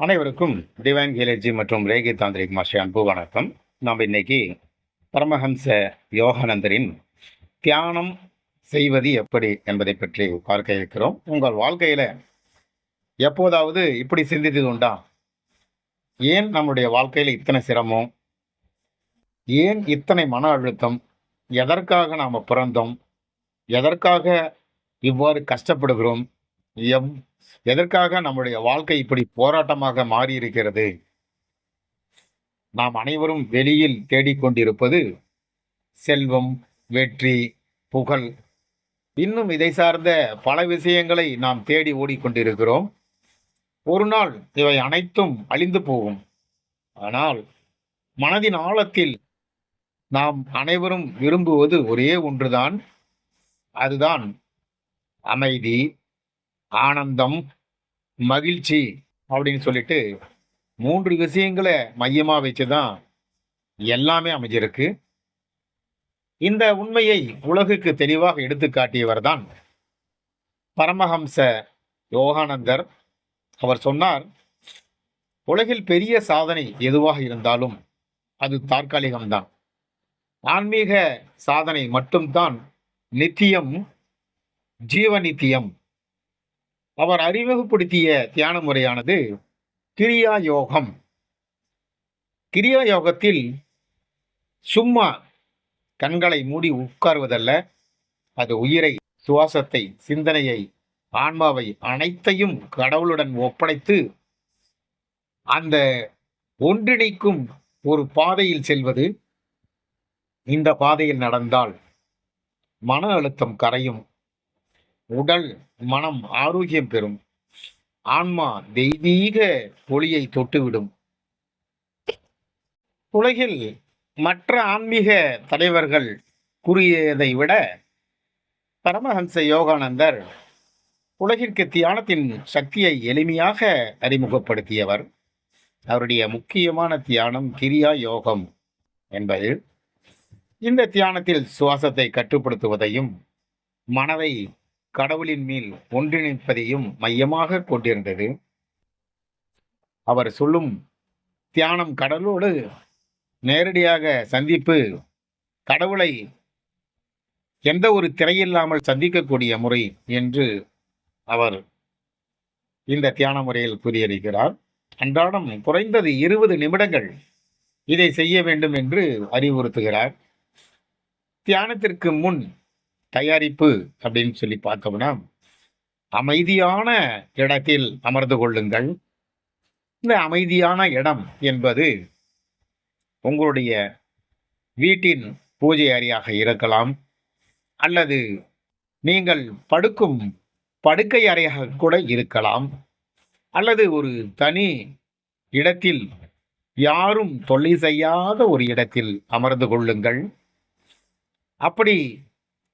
அனைவருக்கும் டிவைன் கேலர்ஜி மற்றும் Reiki tantric master அன்பு வணக்கம். நாம் இன்னைக்கு பரமஹம்ச யோகானந்தரின் தியானம் செய்வது எப்படி என்பதை பற்றி பார்க்க இருக்கிறோம். உங்கள் வாழ்க்கையில் எப்போதாவது இப்படி சிந்தித்தது உண்டா? ஏன் நம்முடைய வாழ்க்கையில் இத்தனை சிரமம்? ஏன் இத்தனை மன அழுத்தம்? எதற்காக நாம் பிறந்தோம்? எதற்காக இவ்வாறு கஷ்டப்படுகிறோம்? எவ் எதற்காக நம்முடைய வாழ்க்கை இப்படி போராட்டமாக மாறி இருக்கிறது நாம் அனைவரும் வெளியில் தேடிக்கொண்டிருப்பது செல்வம் வெற்றி புகழ். இன்னும் இதை சார்ந்த பல விஷயங்களை நாம் தேடி ஓடிக்கொண்டிருக்கிறோம். ஒரு நாள் இவை அனைத்தும் அழிந்து போகும். ஆனால் மனதின் ஆழத்தில் நாம் அனைவரும் விரும்புவது ஒரே ஒன்றுதான். அதுதான் அமைதி. ஆனந்தம் மகிழ்ச்சி அப்படின்னு சொல்லிட்டு மூன்று விஷயங்களை மையமாக வச்சு தான் எல்லாமே அமைஞ்சிருக்கு. இந்த உண்மையை உலகுக்கு தெளிவாக எடுத்து காட்டியவர் தான் பரமஹம்ச யோகானந்தர். அவர் சொன்னார் உலகில் பெரிய சாதனை எதுவாக இருந்தாலும் அது தற்காலிகம்தான். ஆன்மீக சாதனை மட்டும்தான் நித்தியம் ஜீவநித்தியம் அவர் அறிமுகப்படுத்திய தியான முறையானது கிரியா யோகம் கிரியா யோகத்தில் சும்மா கண்களை மூடி உட்கார்வதல்ல. அது உயிரை சுவாசத்தை சிந்தனையை ஆன்மாவை அனைத்தையும் கடவுளுடன் ஒப்படைத்து அந்த ஒன்றிணைக்கும் ஒரு பாதையில் செல்வது. இந்த பாதையில் நடந்தால் மன அழுத்தம் கரையும். உடல் மனம் ஆரோக்கியம் பெறும். ஆன்மா தெய்வீக ஒளியை தொட்டுவிடும். உலகில் மற்ற ஆன்மீக தலைவர்கள் கூறியதை விட பரமஹம்ச யோகானந்தர் உலகிற்கு தியானத்தின் சக்தியை எளிமையாக அறிமுகப்படுத்தியவர். அவருடைய முக்கியமான தியானம் கிரியா யோகம் என்பது. இந்த தியானத்தில் சுவாசத்தை கட்டுப்படுத்துவதையும் மனதை கடவுளின் மேல் ஒன்றிணைப்பதையும் மையமாக கொண்டிருந்தது. அவர் சொல்லும் தியானம் கடலோடு நேரடியாக சந்திப்பு கடவுளை எந்த ஒரு திரையில்லாமல் சந்திக்கக்கூடிய முறை என்று அவர் இந்த தியான முறையில் கூறியிருக்கிறார். அன்றாடம் குறைந்தது இருபது நிமிடங்கள் இதை செய்ய வேண்டும் என்று அறிவுறுத்துகிறார். தியானத்திற்கு முன் தயாரிப்பு அப்படின்னு சொல்லி பார்த்தோம்னா அமைதியான இடத்தில் அமர்ந்து கொள்ளுங்கள். இந்த அமைதியான இடம் என்பது உங்களுடைய வீட்டின் பூஜை அறையாக இருக்கலாம் அல்லது நீங்கள் படுக்கும் படுக்கை அறையாக கூட இருக்கலாம் அல்லது ஒரு தனி இடத்தில் யாரும் தொல்லை செய்யாத ஒரு இடத்தில் அமர்ந்து கொள்ளுங்கள். அப்படி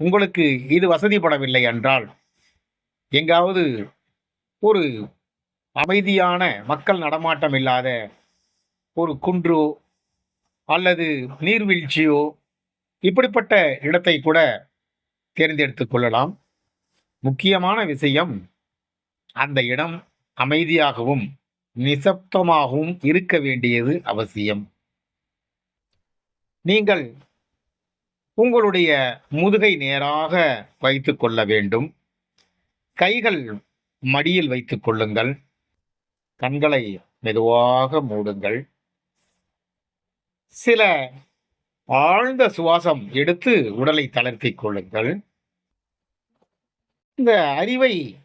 உங்களுக்கு இது வசதிப்படவில்லை என்றால் எங்காவது ஒரு அமைதியான மக்கள் நடமாட்டம் இல்லாத ஒரு குன்றோ அல்லது நீர்வீழ்ச்சியோ இப்படிப்பட்ட இடத்தை கூட தேர்ந்தெடுத்து கொள்ளலாம். முக்கியமான விஷயம் அந்த இடம் அமைதியாகவும் நிசப்தமாகவும் இருக்க வேண்டியது அவசியம். நீங்கள் உங்களுடைய முதுகை நேராக வைத்து கொள்ள வேண்டும். கைகள் மடியில் வைத்து கொள்ளுங்கள். கண்களை மெதுவாக மூடுங்கள். சில ஆழ்ந்த சுவாசம் எடுத்து உடலை தளர்த்திக் கொள்ளுங்கள். இந்த அறிவை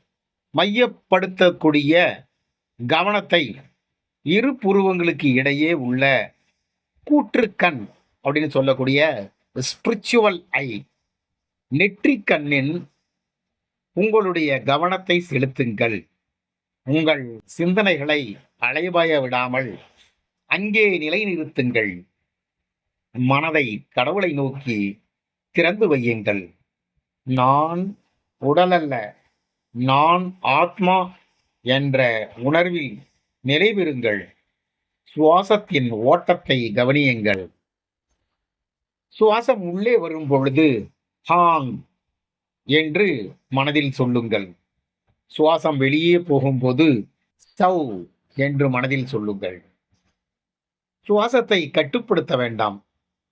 மையப்படுத்தக்கூடிய கவனத்தை இரு புருவங்களுக்கு இடையே உள்ள கூற்றுக்கண் அப்படின்னு சொல்லக்கூடிய ஸ்பிரிச்சுவல் ஐ நெற்றிக்கண்ணின் உங்களுடைய கவனத்தை செலுத்துங்கள். உங்கள் சிந்தனைகளை அலைபாய விடாமல் அங்கே நிலைநிறுத்துங்கள் மனதை கடவுளை நோக்கி திறந்து வையுங்கள். நான் உடலல்ல நான் ஆத்மா என்ற உணர்வில் நிறைவெறுங்கள் சுவாசத்தின் ஓட்டத்தை கவனியுங்கள். சுவாசம் உள்ளே வரும் பொழுது ஹாங் என்று மனதில் சொல்லுங்கள். சுவாசம் வெளியே போகும்போது சவ் என்று மனதில் சொல்லுங்கள். சுவாசத்தை கட்டுப்படுத்த வேண்டாம்.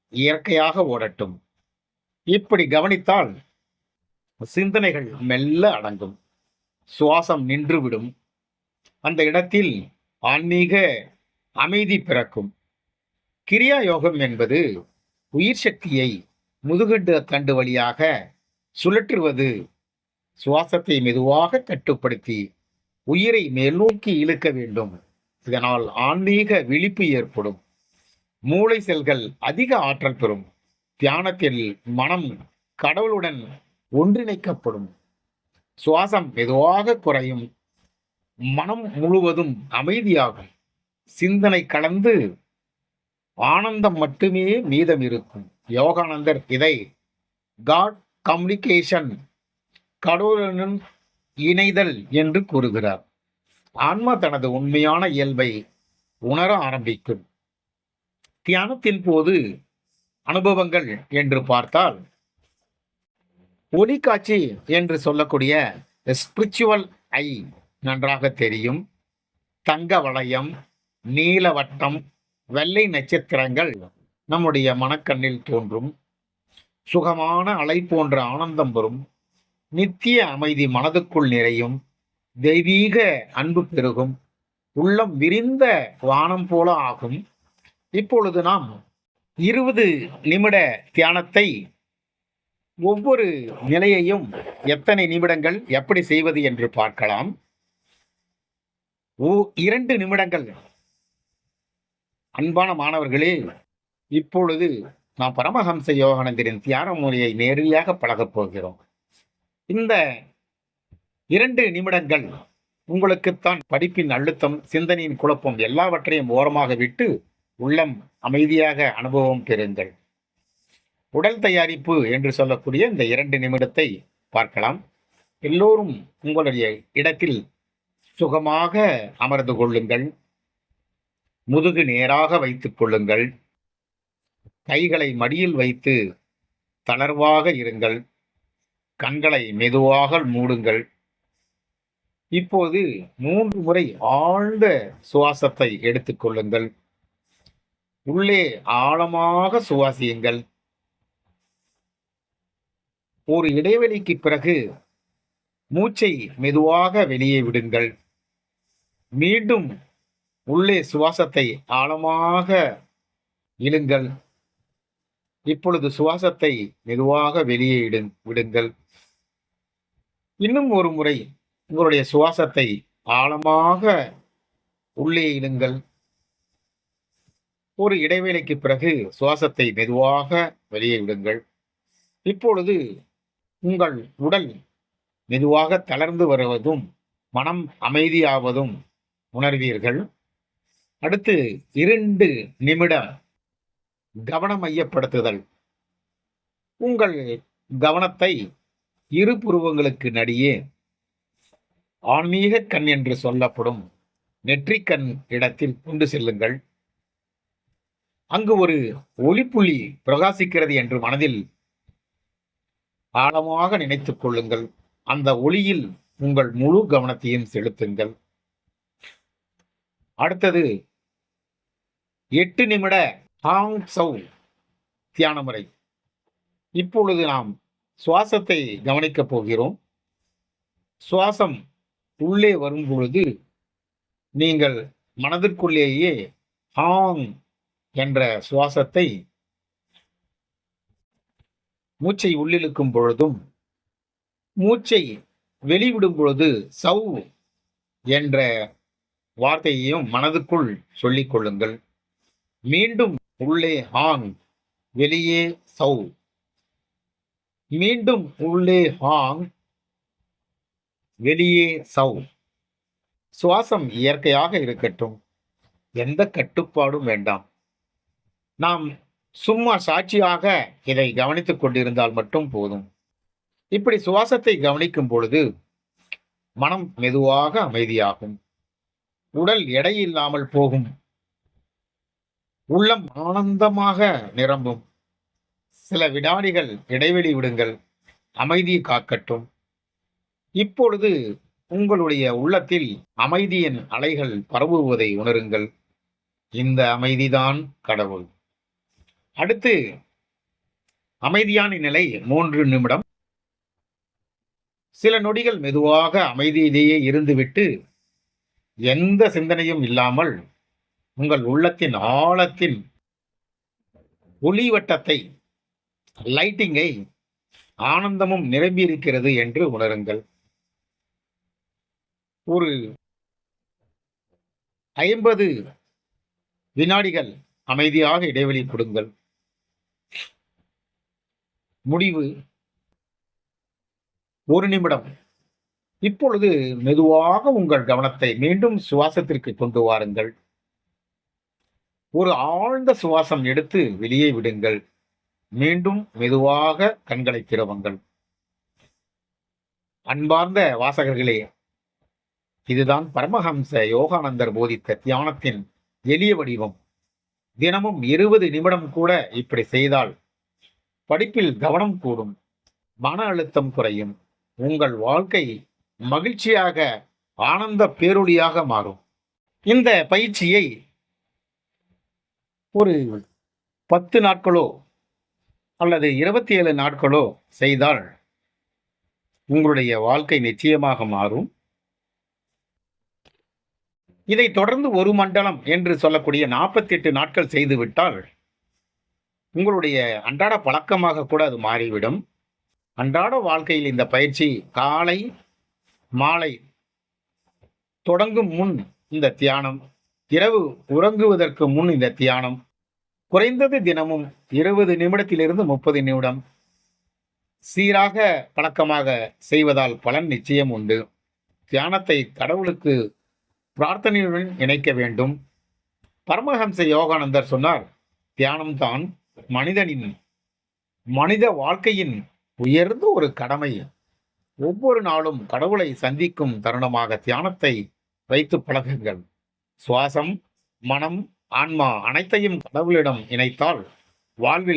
இயற்கையாக ஓடட்டும். இப்படி கவனித்தால் சிந்தனைகள் மெல்ல அடங்கும். சுவாசம் நின்றுவிடும். அந்த இடத்தில் ஆன்மீக அமைதி பிறக்கும். கிரியா யோகம் என்பது உயிர் சக்தியை முதுகண்டு தண்டு வழியாக சுழற்றுவது சுவாசத்தை மெதுவாக கட்டுப்படுத்தி உயிரை மேல்நோக்கி இழுக்க வேண்டும். இதனால் ஆன்மீக விழிப்பு ஏற்படும். மூளை செல்கள் அதிக ஆற்றல் பெறும். தியானத்தில் மனம் கடவுளுடன் ஒன்றிணைக்கப்படும். சுவாசம் மெதுவாக குறையும். மனம் முழுவதும் அமைதியாகும். சிந்தனை கலந்து ஆனந்தம் மட்டுமே மீதம் இருக்கும் யோகானந்தர் இதை காட் கம்யூனிகேஷன் கடவுளுடன் இணைதல் என்று கூறுகிறார். ஆன்மா தனது உண்மையான இயல்பை உணர ஆரம்பிக்கும். தியானத்தின் போது அனுபவங்கள் என்று பார்த்தால் ஒளிக்காட்சி என்று சொல்லக்கூடிய ஸ்பிரிச்சுவல் ஐ நன்றாக தெரியும். தங்க வளையம் நீல வட்டம் வெள்ளை நட்சத்திரங்கள் நம்முடைய மனக்கண்ணில் தோன்றும். சுகமான அலை போன்ற ஆனந்தம் வரும். நித்திய அமைதி மனதுக்குள் நிறையும். தெய்வீக அன்பு பெருகும். உள்ளம் விரிந்த வானம் போல ஆகும். இப்பொழுது நாம் இருபது நிமிட தியானத்தை ஒவ்வொரு நிலையையும் எத்தனை நிமிடங்கள் எப்படி செய்வது என்று பார்க்கலாம். இரண்டு நிமிடங்கள். அன்பான மாணவர்களே இப்பொழுது நாம் பரமஹம்ச யோகானந்தரின் தியான முறையை நேரடியாக பழகப் போகிறோம். இந்த இரண்டு நிமிடங்கள் உங்களுக்குத்தான் படிப்பின் அழுத்தம் சிந்தனையின் குழப்பம் எல்லாவற்றையும் ஓரமாக விட்டு உள்ளம் அமைதியாக அனுபவம் பெறுங்கள். உடல் தயாரிப்பு என்று சொல்லக்கூடிய இந்த இரண்டு நிமிடத்தை பார்க்கலாம். எல்லோரும் உங்களுடைய இடத்தில் சுகமாக அமர்ந்து கொள்ளுங்கள். முதுகு நேராக வைத்துக் கொள்ளுங்கள். கைகளை மடியில் வைத்து தளர்வாக இருங்கள். கண்களை மெதுவாக மூடுங்கள். இப்போது மூன்று முறை ஆழ்ந்த சுவாசத்தை எடுத்துக்கொள்ளுங்கள் உள்ளே ஆழமாக சுவாசியுங்கள். ஒரு இடைவெளிக்கு பிறகு மூச்சை மெதுவாக வெளியே விடுங்கள். மீண்டும் உள்ளே சுவாசத்தை ஆழமாக இழுங்கள். இப்பொழுது சுவாசத்தை மெதுவாக வெளியே இடு விடுங்கள். இன்னும் ஒரு முறை உங்களுடைய சுவாசத்தை ஆழமாக உள்ளே இழுங்கள். ஒரு இடைவேளைக்கு பிறகு சுவாசத்தை மெதுவாக வெளியே விடுங்கள். இப்பொழுது உங்கள் உடல் மெதுவாக தளர்ந்து வருவதும் மனம் அமைதியாவதும் உணர்வீர்கள். அடுத்து இரண்டு நிமிடம் கவனம் மையப்படுத்துதல் உங்கள் கவனத்தை இரு புருவங்களுக்கு நடியே. ஆன்மீக கண் என்று சொல்லப்படும் நெற்றிக்கண் இடத்தில் கொண்டு செல்லுங்கள். அங்கு ஒரு ஒளிப்புள்ளி பிரகாசிக்கிறது என்று மனதில் ஆழமாக நினைத்துக் கொள்ளுங்கள். அந்த ஒளியில் உங்கள் முழு கவனத்தையும் செலுத்துங்கள். அடுத்தது எட்டு நிமிட ஹாங் சௌ தியான முறை இப்பொழுது நாம் சுவாசத்தை கவனிக்கப் போகிறோம். சுவாசம் உள்ளே வரும் பொழுது நீங்கள் மனதிற்குள்ளேயே ஹாங் என்ற சுவாசத்தை மூச்சை உள்ளிழுக்கும் பொழுதும் மூச்சை வெளிவிடும் பொழுது சௌ என்ற வார்த்தையையும் மனதுக்குள் சொல்லிக் கொள்ளுங்கள். மீண்டும் உள்ளே ஹாங் வெளியே சௌ. மீண்டும் உள்ளே ஹாங் வெளியே சௌ. சுவாசம் இயற்கையாக இருக்கட்டும் எந்த கட்டுப்பாடும் வேண்டாம். நாம் சும்மா சாட்சியாக இதை கவனித்துக் கொண்டிருந்தால் மட்டும் போதும். இப்படி சுவாசத்தை கவனிக்கும் பொழுது மனம் மெதுவாக அமைதியாகும். உடல் எடை இல்லாமல் போகும். உள்ளம் ஆனந்தமாக நிரம்பும். சில வினாடிகள் இடைவெளி விடுங்கள் அமைதி காக்கட்டும். இப்பொழுது உங்களுடைய உள்ளத்தில் அமைதியின் அலைகள் பரவுவதை உணருங்கள். இந்த அமைதிதான் கடவுள். அடுத்து அமைதியான நிலை மூன்று நிமிடம். சில நொடிகள் மெதுவாக அமைதியிலேயே இருந்துவிட்டு எந்த சிந்தனையும் இல்லாமல் உங்கள் உள்ளத்தின் ஆழத்தின் ஒளிவட்டத்தை லைட்டிங்கை ஆனந்தமும் நிரம்பியிருக்கிறது என்று உணருங்கள். ஒரு ஐம்பது வினாடிகள் அமைதியாக இடைவெளி கொடுங்கள். முடிவு ஒரு நிமிடம். இப்பொழுது மெதுவாக உங்கள் கவனத்தை மீண்டும் சுவாசத்திற்கு கொண்டு வாருங்கள். ஒரு ஆழ்ந்த சுவாசம் எடுத்து வெளியே விடுங்கள். மீண்டும் மெதுவாக கண்களை திறவுங்கள். அன்பார்ந்த வாசகர்களே இதுதான் பரமஹம்ச யோகானந்தர் போதித்த தியானத்தின் எளிய வடிவம். தினமும் இருபது நிமிடம் கூட இப்படி செய்தால் படிப்பில் கவனம் கூடும் மன அழுத்தம் குறையும் உங்கள் வாழ்க்கை மகிழ்ச்சியாக ஆனந்த பேரொழியாக மாறும். இந்த பயிற்சியை ஒரு பத்து நாட்களோ அல்லது இருபத்தி ஏழு நாட்களோ செய்தால் உங்களுடைய வாழ்க்கை நிச்சயமாக மாறும். இதை தொடர்ந்து ஒரு மண்டலம் என்று சொல்லக்கூடிய நாற்பத்தி எட்டு நாட்கள் செய்துவிட்டால் உங்களுடைய அன்றாட பழக்கமாக கூட அது மாறிவிடும். அன்றாட வாழ்க்கையில் இந்த பயிற்சி காலை மாலை தொடங்கும் முன் இந்த தியானம் இரவு உறங்குவதற்கு முன் இந்த தியானம். குறைந்தது தினமும் இருபது நிமிடத்திலிருந்து முப்பது நிமிடம். சீராக பழக்கமாக செய்வதால் பலன் நிச்சயம் உண்டு. தியானத்தை கடவுளுக்கு பிரார்த்தனையுடன் இணைக்க வேண்டும். பரமஹம்ச யோகானந்தர் சொன்னார் தியானம்தான் மனிதனின் மனித வாழ்க்கையின் உயர்ந்த ஒரு கடமை. ஒவ்வொரு நாளும் கடவுளை சந்திக்கும் தருணமாக தியானத்தை வைத்து பழகுங்கள். சுவாசம் மனம் ஆன்மா அனைத்தையும் கடவுளிடம் இணைத்தால் வாழ்வில்